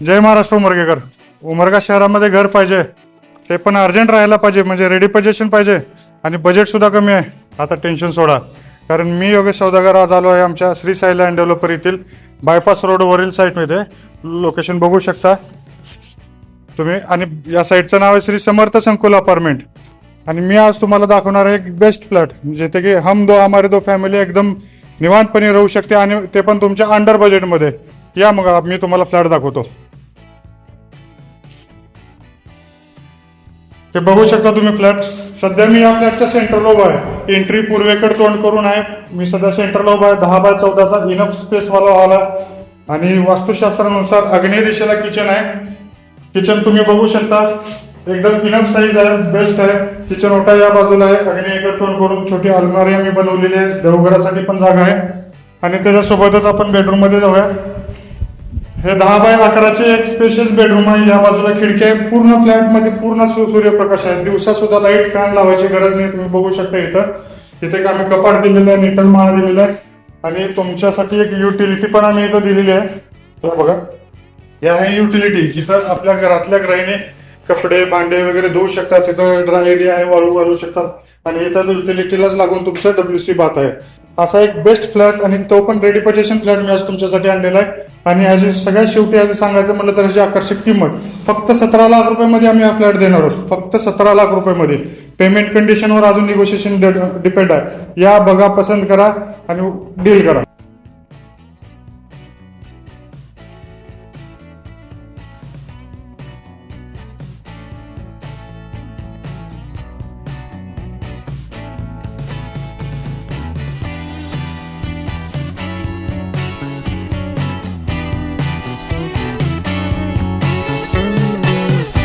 जय महाराष्ट्र उमरगेकर. उमरगा शहरामध्ये घर पाहिजे. ते पण अर्जंट राहायला पाहिजे म्हणजे रेडी पोझिशन पाहिजे. आणि बजेटसुद्धा कमी आहे. आता टेन्शन सोडा. कारण मी योगेश सौदागर आज आलो आहे आमच्या श्री साई लँड डेव्हलपर येथील बायपास रोडवरील साईटमध्ये लोकेशन बघू शकता. तुम्ही आणि या साईटचं नाव आहे श्री समर्थ संकुल अपार्टमेंट आणि मी आज तुम्हाला दाखवणार आहे एक बेस्ट फ्लॅट जेथे की हम दो हमारे दो फॅमिली एकदम निवांतपणे राहू शकते आणि ते पण तुमच्या अंडर बजेटमध्ये या मग मी तुम्हाला फ्लॅट दाखवतो. ते बघू शकता तुम्ही फ्लॅट. सध्या मी या फ्लॅटच्या सेंटरला उभा आहे. एंट्री पूर्वेकडे तोंड करून आहे. मी सध्या सेंटरला उभा आहे. दहा बाय चौदाचा इनफ स्पेसवाला आला हॉल आहे. आणि वास्तुशास्त्रानुसार आग्नेय दिशेला किचन आहे. किचन तुम्ही बघू शकता. एकदम इनफ साईज आहे. बेस्ट आहे. किचन ओटा या बाजूला आहे. आग्नेयकडे तोंड करून छोटी अलमारी आम्ही बनवलेली आहे. देवघरासाठी पण जागा आहे. आणि त्याच्यासोबतच आपण बेडरूममध्ये जाऊया. हे दहा बाय अकराचे एक स्पेशियस बेडरूम आहे. या बाजूला खिडकी आहे. पूर्ण फ्लॅटमध्ये पूर्ण सूर्यप्रकाश आहे. दिवसा सुद्धा लाइट फॅन लावायची गरज नाही. तुम्ही बघू शकता इथं. इथे एक आम्ही कपाट दिलेलं आहे. नितळ माळा दिलेला आहे. आणि तुमच्यासाठी एक युटिलिटी पण आम्ही इथं दिलेली आहे. बघा. या आहे युटिलिटी जिथं आपल्या घरातल्या गृहिणी कपडे भांडे वगैरे धुवू शकतात. तिथं ड्राय एरिया आहे. वाळू घालू शकतात. आणि इथं युटिलिटीलाच लागून तुमचं डब्ल्यू सी बात आहे. असा एक बेस्ट फ्लॅट आणि तो पण रेडी पजेशन फ्लॅट मी आज तुमच्यासाठी आणलेला आहे. आणि ह्याची सगळ्यात शेवटी आज सांगायचं म्हटलं तर ह्याची आकर्षक किंमत फक्त सतरा लाख रुपयामध्ये आम्ही हा फ्लॅट देणार आहोत. फक्त सतरा लाख रुपयामध्ये. पेमेंट कंडिशनवर अजून निगोशिएशन डिपेंड आहे. या बघा पसंत करा आणि डील करा.